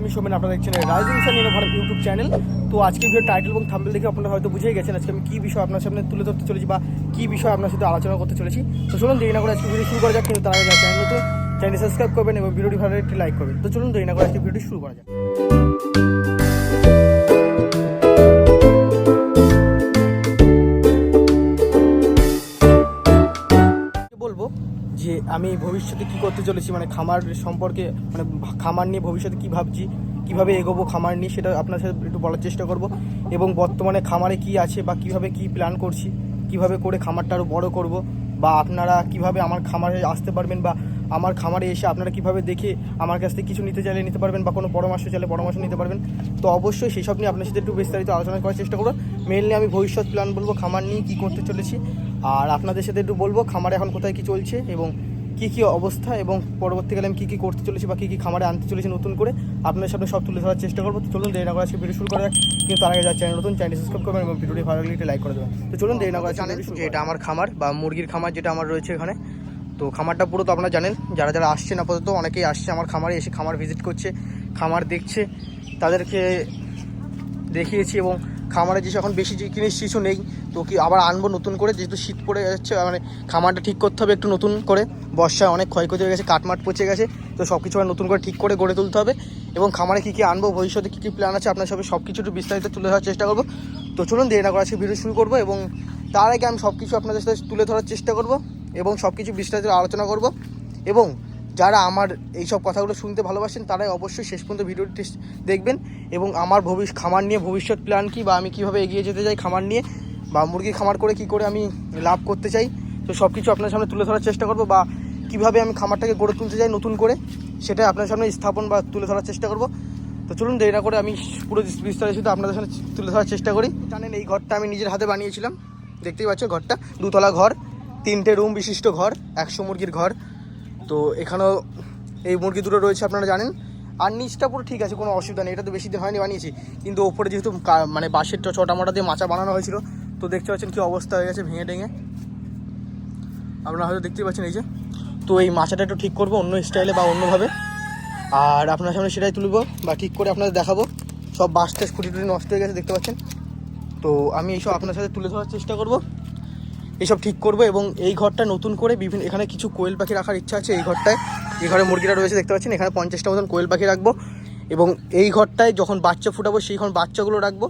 আমি সোমেন, আপনারা দেখছেন rising sun Bharat YouTube channel তো আজকে ভিডিও টাইটেল এবং থাম্বেল দেখে আপনারা হয়তো বুঝেই গেছেন আজকে আমি কী বিষয় আপনার সামনে তুলে ধরতে চলেছি বা কী বিষয় আপনার সাথে আলোচনা করতে চলেছি। তো চলুন দেরি না করে আজকে ভিডিও শুরু করা যাক, কিন্তু তারা আগে চ্যানেল চ্যানেল সাবস্ক্রাইব করবেন এবং ভিডিওটি ভালো একটি লাইক করবেন। তো চলুন দেরি না করে আজকে ভিডিও শুরু করা যাক। আমি ভবিষ্যতে কি করতে চলেছি? মানে খামার সম্পর্কে মানে খামার নিয়ে ভবিষ্যতে কি ভাবছি? কীভাবে এগোবো খামার নিয়ে সেটা আপনার সাথে একটু বলার চেষ্টা করব। এবং বর্তমানে খামারে কি আছে বা কীভাবে কি প্ল্যান করছি? কীভাবে করে খামারটা আরও বড় করব? বা আপনারা কীভাবে আমার খামারে আসতে পারবেন? বা আমার খামারে এসে আপনারা কীভাবে দেখে আমার কাছ থেকে কিছু নিতে চাইলে নিতে পারবেন? বা কোনো পরামর্শ চাইলে পরামর্শ নিতে পারবেন? তো অবশ্যই সেই সব নিয়ে আপনার সাথে একটু বিস্তারিত আলোচনা করার চেষ্টা করব। মেনলি আমি ভবিষ্যৎ প্ল্যান বলব, খামার নিয়ে কী করতে চলেছি। আর আপনাদের সাথে একটু বলব, খামারে এখন কোথায় কী চলছে? এবং কি কি অবস্থা এবং পরবর্তীকালে আমি কী কী করতে চলেছি বা কী কী খামারে আনতে চলেছি নতুন করে আপনাদের সামনে সব তুলে ধরার চেষ্টা করব। তো চলুন দেরি না করে আজকে ভিডিও শুরু করা কিন্তু তার আগে যার চ্যানেল নতুন চ্যানেল সাবস্ক্রাইব করবেন এবং ভিডিওটি ভালো লাগলে লাইক করে দেবেন। তো চলুন দেরি না করে যে এটা আমার খামার বা মুরগির খামার যেটা আমার রয়েছে এখানে। তো খামারটা পুরো তো আপনারা জানেন যারা যারা আসছেন আপাতত অনেকেই আসছে আমার খামারে এসে খামার ভিজিট করছে খামার দেখছে তাদেরকে দেখিয়েছি এবং খামারে যে এখন বেশি জিনিস কিছু নেই, তো কি আবার আনব নতুন করে? যেহেতু শীত পড়ে যাচ্ছে মানে খামারটা ঠিক করতে হবে একটু নতুন করে। বর্ষায় অনেক ক্ষয়ক্ষতি হয়ে গেছে, কাটমাট পচে গেছে, তো সব কিছু নতুন করে ঠিক করে গড়ে তুলতে হবে। এবং খামারে কী কী আনব, ভবিষ্যতে কী কী প্ল্যান আছে, আপনার সবাই সব কিছু একটু বিস্তারিত তুলে ধরার চেষ্টা করব। তো চলুন, দেরি না করে আজকে ভিডিও শুরু করব, এবং তার আগে আমি সব কিছু আপনাদের সাথে তুলে ধরার চেষ্টা করব, এবং সব কিছু বিস্তারিত আলোচনা করব। এবং যারা আমার এইসব কথাগুলো শুনতে ভালোবাসেন, তারাই অবশ্যই শেষ পর্যন্ত ভিডিওটি দেখবেন এবং আমার ভবিষ্যৎ খামার নিয়ে ভবিষ্যৎ প্ল্যান কি বা আমি কীভাবে এগিয়ে যেতে চাই খামার নিয়ে বা মুরগি খামার করে কি করে আমি লাভ করতে চাই, তো সব কিছু আপনার সামনে তুলে ধরার চেষ্টা করব বা কীভাবে আমি খামারটাকে গড়ে তুলতে চাই নতুন করে সেটাই আপনার সামনে স্থাপন বা তুলে ধরার চেষ্টা করব। তো চলুন দেরি না করে আমি পুরো বিস্তারিত আপনাদের সামনে তুলে ধরার চেষ্টা করি। জানেন এই ঘরটা আমি নিজের হাতে বানিয়েছিলাম, দেখতেই পাচ্ছ ঘরটা। দুতলা ঘর, তিনটে রুম বিশিষ্ট ঘর, একশো মুরগির ঘর। তো এখানেও এই মুরগি দুটো রয়েছে আপনারা জানেন। আর নিচটা পুরো ঠিক আছে, কোনো অসুবিধা নেই। এটা তো বেশি দিন হয়নি বানিয়েছি। কিন্তু ওপরে যেহেতু মানে বাঁশের চটা মোটা দিয়ে মাচা বানানো হয়েছিল, তো দেখতে পাচ্ছেন কি অবস্থা হয়ে গেছে ভেঙে টেঙে। আপনারা হয়তো দেখতেই পাচ্ছেন এই যে। তো এই মাচাটা একটু ঠিক করব অন্য স্টাইলে বা অন্যভাবে। আর আপনার সামনে সেটাই তুলব বা ঠিক করে আপনাদের দেখাবো। সব বাঁশটা স্কুটি টুটি নষ্ট হয়ে গেছে, দেখতে পাচ্ছেন। তো আমি এইসব আপনার সাথে তুলে ধরার চেষ্টা করব। এইসব ঠিক করব এবং এই ঘরটা নতুন করে বিভিন্ন, এখানে কিছু কোয়েল পাখি রাখার ইচ্ছা আছে এই ঘরটায়। এই ঘরে মুরগিরা রয়েছে, দেখতে পাচ্ছেন? এখানে পঞ্চাশটা মতন কোয়েল পাখি রাখব এবং এই ঘরটায় যখন বাচ্চা ফুটাবো সেইখন বাচ্চাগুলো রাখব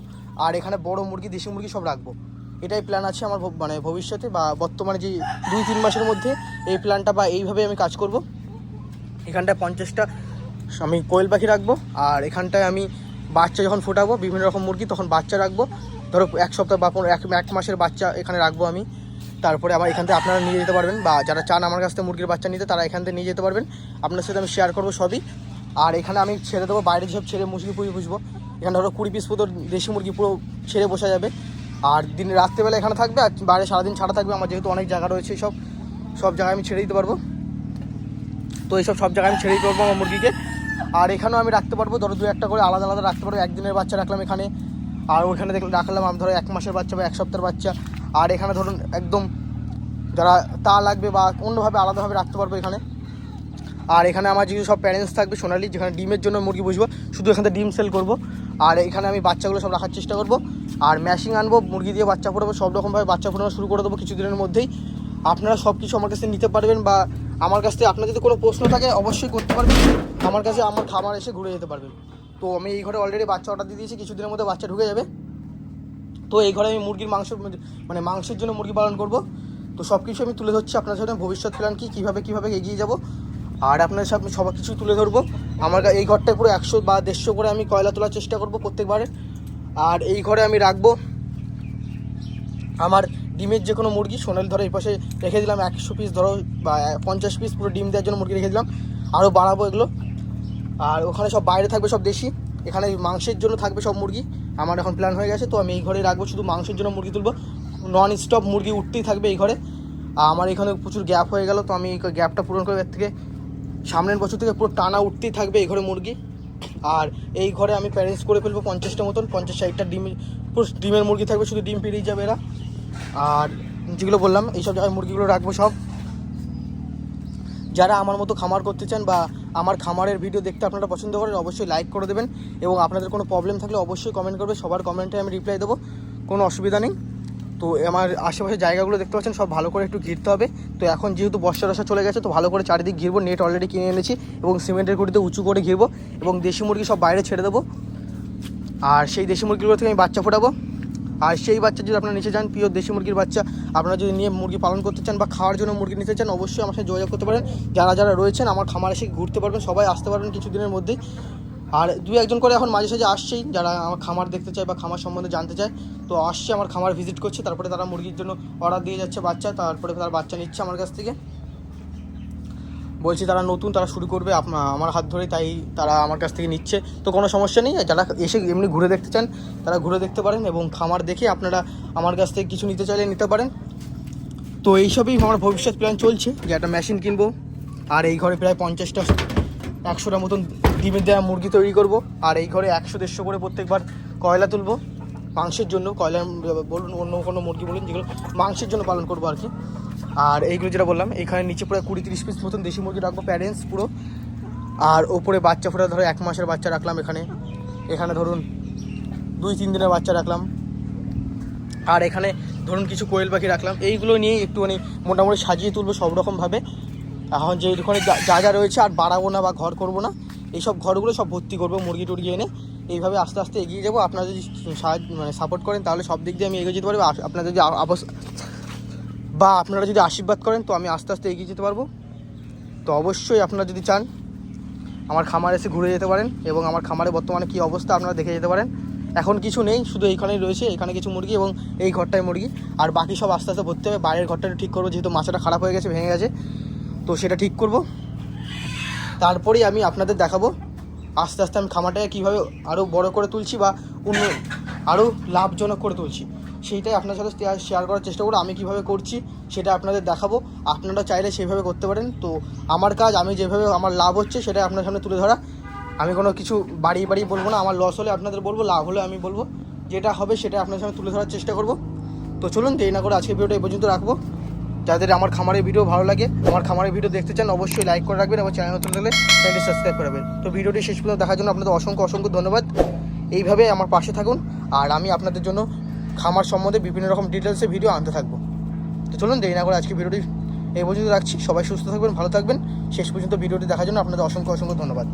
আর এখানে বড় মুরগি, দেশি মুরগি সব রাখব। এটাই প্ল্যান আছে আমার মানে ভবিষ্যতে বা বর্তমানে যে দুই তিন মাসের মধ্যে এই প্ল্যানটা বা এইভাবে আমি কাজ করব। এখানটায় পঞ্চাশটা আমি কোয়েল পাখি রাখব আর এখানটায় আমি বাচ্চা যখন ফোটাবো, বিভিন্ন রকম মুরগি, তখন বাচ্চা রাখব। ধরো এক সপ্তাহ বা এক এক মাসের বাচ্চা এখানে রাখব আমি। তারপরে আমার এখান থেকে আপনারা নিয়ে যেতে পারবেন বা যারা চান আমার কাছ থেকে মুরগির বাচ্চা নিতে, তারা এখান থেকে নিয়ে যেতে পারবেন। আপনার সাথে আমি শেয়ার করব সবই। আর এখানে আমি ছেড়ে দেবো, বাইরে যেসব ছেড়ে মুরগি পুষি বুঝব এখানে ধরো কুড়ি পিস মতো দেশি মুরগি পুরো ছেড়ে বসা যাবে। আর দিন রাত্রেবেলা এখানে থাকবে, আর বাইরে সারাদিন ছাড়া থাকবে, আমার যেহেতু অনেক জায়গা রয়েছে সব সব জায়গায় আমি ছেড়ে দিতে পারব। তো এইসব সব জায়গায় আমি ছেড়ে দিতে পারব আমার মুরগিকে। আর এখানেও আমি রাখতে পারব, ধরো দু একটা করে আলাদা আলাদা রাখতে পারব, একদিনের বাচ্চা রাখলাম এখানে। আর ওইখানে দেখলাম, রাখলাম আমি ধরো এক মাসের বাচ্চা বা এক সপ্তাহের বাচ্চা। আর এখানে ধরুন একদম যারা তা লাগবে বা অন্যভাবে আলাদাভাবে রাখতে পারব এখানে। আর এখানে আমার যেগুলো সব প্যারেন্টস থাকবে সোনালি, যেখানে ডিমের জন্য মুরগি বুঝব শুধু এখান ডিম সেল করব। আর এখানে আমি বাচ্চাগুলো সব রাখার চেষ্টা করব। আর ম্যাশিং আনব, মুরগি দিয়ে বাচ্চা ফোটাবো, সব রকমভাবে বাচ্চা ফোটানো শুরু করে দেবো কিছুদিনের মধ্যেই। আপনারা সব কিছু আমার কাছে নিতে পারবেন বা আমার কাছ থেকে আপনার যদি কোনো প্রশ্ন থাকে, অবশ্যই করতে পারবেন। আমার কাছে আমার খামার এসে ঘুরে যেতে পারবেন। তো আমি এই ঘরে অলরেডি বাচ্চা অর্ডার দিয়ে দিয়েছি, কিছুদিনের মধ্যে বাচ্চা ঢুকে যাবে। তো এই ঘরে আমি মুরগির মাংস মানে মাংসের জন্য মুরগি পালন করব। তো সব কিছু আমি তুলে ধরছি আপনার সাথে ভবিষ্যৎ প্ল্যান কি, কীভাবে কীভাবে এগিয়ে যাব। আর আপনার সামনে সব কিছু তুলে ধরবো। আমার এই ঘরটায় পুরো একশো বা দেড়শো করে আমি কয়লা তোলার চেষ্টা করব প্রত্যেকবারে। আর এই ঘরে আমি রাখব আমার ডিমের যে কোনো মুরগি। সোনালি ধরো এই পাশে রেখে দিলাম, একশো পিস ধরো, বা পঞ্চাশ পিস পুরো ডিম দেওয়ার জন্য মুরগি রেখে দিলাম। আরও বাড়াবো এগুলো। আর ওখানে সব বাইরে থাকবে সব দেশি। এখানে মাংসের জন্য থাকবে সব মুরগি। আমার এখন প্ল্যান হয়ে গেছে, তো আমি এই ঘরে রাখব, শুধু মাংসের জন্য মুরগি তুলবো। নন স্টপ মুরগি উঠতেই থাকবে এই ঘরে। আর আমার এখানে প্রচুর গ্যাপ হয়ে গেল, তো আমি গ্যাপটা পূরণ করে এর থেকে সামনের বছর থেকে পুরো টানা উঠতেই থাকবে এই ঘরে মুরগি। আর এই ঘরে আমি প্যারেন্টস করে ফেলব পঞ্চাশটা মতন, পঞ্চাশ ষাটটা ডিম, পুরো ডিমের মুরগি থাকবে, শুধু ডিম পেরিয়ে যাবে এরা। আর যেগুলো বললাম, এইসব জায়গায় মুরগিগুলো রাখব সব। যারা আমার মতো খামার করতে চান বা আমার খামারের ভিডিও দেখতে আপনারা পছন্দ করেন, অবশ্যই লাইক করে দেবেন এবং আপনাদের কোনো প্রবলেম থাকলে অবশ্যই কমেন্ট করবে, সবার কমেন্টে আমি রিপ্লাই দেবো, কোনো অসুবিধা নেই। তো আমার আশেপাশে জায়গাগুলো দেখতে পাচ্ছেন, সব ভালো করে একটু ঘিরতে হবে। তো এখন যেহেতু বর্ষা রসা চলে গেছে, তো ভালো করে চারিদিক ঘিরবো নেট অলরেডি কিনে এনেছি এবং সিমেন্টের গুঁড়িতে উঁচু করে ঘিরবো এবং দেশি মুরগি সব বাইরে ছেড়ে দেবো। আর সেই দেশি মুরগিগুলো থেকে আমি বাচ্চা ফোটাবো। আর সেই বাচ্চা যদি আপনারা নিচে যান প্রিয় দেশি মুরগির বাচ্চা, আপনারা যদি নিয়ে মুরগি পালন করতে চান বা খাওয়ার জন্য মুরগি নিতে চান, অবশ্যই আমার সাথে যোগাযোগ করতে পারেন। যারা যারা রয়েছেন, আমার খামার এসে ঘুরতে পারবেন, সবাই আসতে পারবেন কিছুদিনের মধ্যেই। আর দু একজন করে এখন মাঝে সাঝে আসছেই, যারা আমার খামার দেখতে চায় বা খামার সম্বন্ধে জানতে চায়। তো আসছে, আমার খামার ভিজিট করছে, তারপরে তারা মুরগির জন্য অর্ডার দিয়ে যাচ্ছে বাচ্চা, তারপরে তার বাচ্চা নিচ্ছে আমার কাছ থেকে। বলছি তারা নতুন, তারা শুরু করবে আমার হাত ধরে তাই তারা আমার কাছ থেকে নিচ্ছে। তো কোনো সমস্যা নেই, যারা এসে এমনি ঘুরে দেখতে চান, তারা ঘুরে দেখতে পারেন এবং খামার দেখে আপনারা আমার কাছ থেকে কিছু নিতে চাইলে নিতে পারেন। তো এইসবই আমার ভবিষ্যৎ প্ল্যান চলছে, যে একটা মেশিন কিনবো, আর এই ঘরে প্রায় পঞ্চাশটা, একশোটা মতন ডিমের দেওয়া মুরগি তৈরি করব, আর এই ঘরে একশো, দেড়শো করে প্রত্যেকবার কয়লা তুলবো, মাংসের জন্য কয়লা বলুন অন্য কোনো মুরগি বলুন, যেগুলো মাংসের জন্য পালন করব আর কি। আর এইগুলো যেটা বললাম, এখানে নিচে পুরো কুড়ি তিরিশ পিস মতন দেশি মুরগি রাখব প্যারেন্টস পুরো। আর ওপরে বাচ্চা ফোটা, ধরো এক মাসের বাচ্চা রাখলাম এখানে। এখানে ধরুন দুই তিন দিনের বাচ্চা রাখলাম। আর এখানে ধরুন কিছু কোয়েল পাখি রাখলাম। এইগুলো নিয়ে একটুখানি মোটামুটি সাজিয়ে তুলবো সব রকমভাবে এখন যে ওখানে যা- যা রয়েছে আর বাড়াবো না বা ঘর করব না, এইসব ঘরগুলো সব ভর্তি করব, মুরগি টুরগি এনে। এইভাবে আস্তে আস্তে এগিয়ে যাব। আপনারা যদি সাহায্য মানে সাপোর্ট করেন, তাহলে সব দিক দিয়ে আমি এগিয়ে যেতে পারব। আপনারা যদি বা আপনারা যদি আশীর্বাদ করেন, তো আমি আস্তে আস্তে এগিয়ে যেতে পারব। তো অবশ্যই আপনারা যদি চান, আমার খামার এসে ঘুরে যেতে পারেন এবং আমার খামারে বর্তমানে কী অবস্থা আপনারা দেখে যেতে পারেন। এখন কিছু নেই, শুধু এইখানেই রয়েছে, এখানে কিছু মুরগি এবং এই ঘরটায় মুরগি। আর বাকি সব আস্তে আস্তে ভর্তি হবে, বাইরের ঘরটা ঠিক করব, যেহেতু মাছটা খারাপ হয়ে গেছে, ভেঙে গেছে। তো সেটা ঠিক করব। তারপরেই আমি আপনাদের দেখাবো, আস্তে আস্তে আমি খামারটাকে কীভাবে আরও বড় করে তুলছি বা অন্য আরও লাভজনক করে তুলছি। সেইটাই আপনার সাথে শেয়ার করার চেষ্টা করব, আমি কীভাবে করছি সেটা আপনাদের দেখাবো। আপনারা চাইলে সেইভাবে করতে পারেন। তো আমার কাজ, আমি যেভাবে আমার লাভ হচ্ছে সেটা আপনার সামনে তুলে ধরা। আমি কোনো কিছু বাড়িয়ে বাড়িয়ে বলব না, আমার লস হলে আপনাদের বলব, লাভ হলে আমি বলব। যেটা হবে সেটা আপনার সামনে তুলে ধরার চেষ্টা করব। তো চলুন, দেরি না করে আজকে ভিডিওটা এই পর্যন্ত রাখব। যাদের আমার খামারের ভিডিও ভালো লাগে, আমার খামারের ভিডিও দেখতে চান, অবশ্যই লাইক করে রাখবেন এবং চ্যানেল নতুন থাকলে চ্যানেলটি সাবস্ক্রাইব করবেন তো ভিডিওটি শেষ পর্যন্ত দেখার জন্য আপনাদের অসংখ্য অসংখ্য ধন্যবাদ। এইভাবে আমার পাশে থাকুন। আর আমি আপনাদের জন্য খামার সম্বন্ধে বিভিন্ন রকম ডিটেলসে ভিডিও আনতে থাকব। তো চলুন দেরি না করে আজকে ভিডিওটি এই পর্যন্ত রাখছি। সবাই সুস্থ থাকবেন, ভালো থাকবেন। শেষ পর্যন্ত ভিডিওটি দেখার জন্য আপনাদের অসংখ্য অসংখ্য ধন্যবাদ।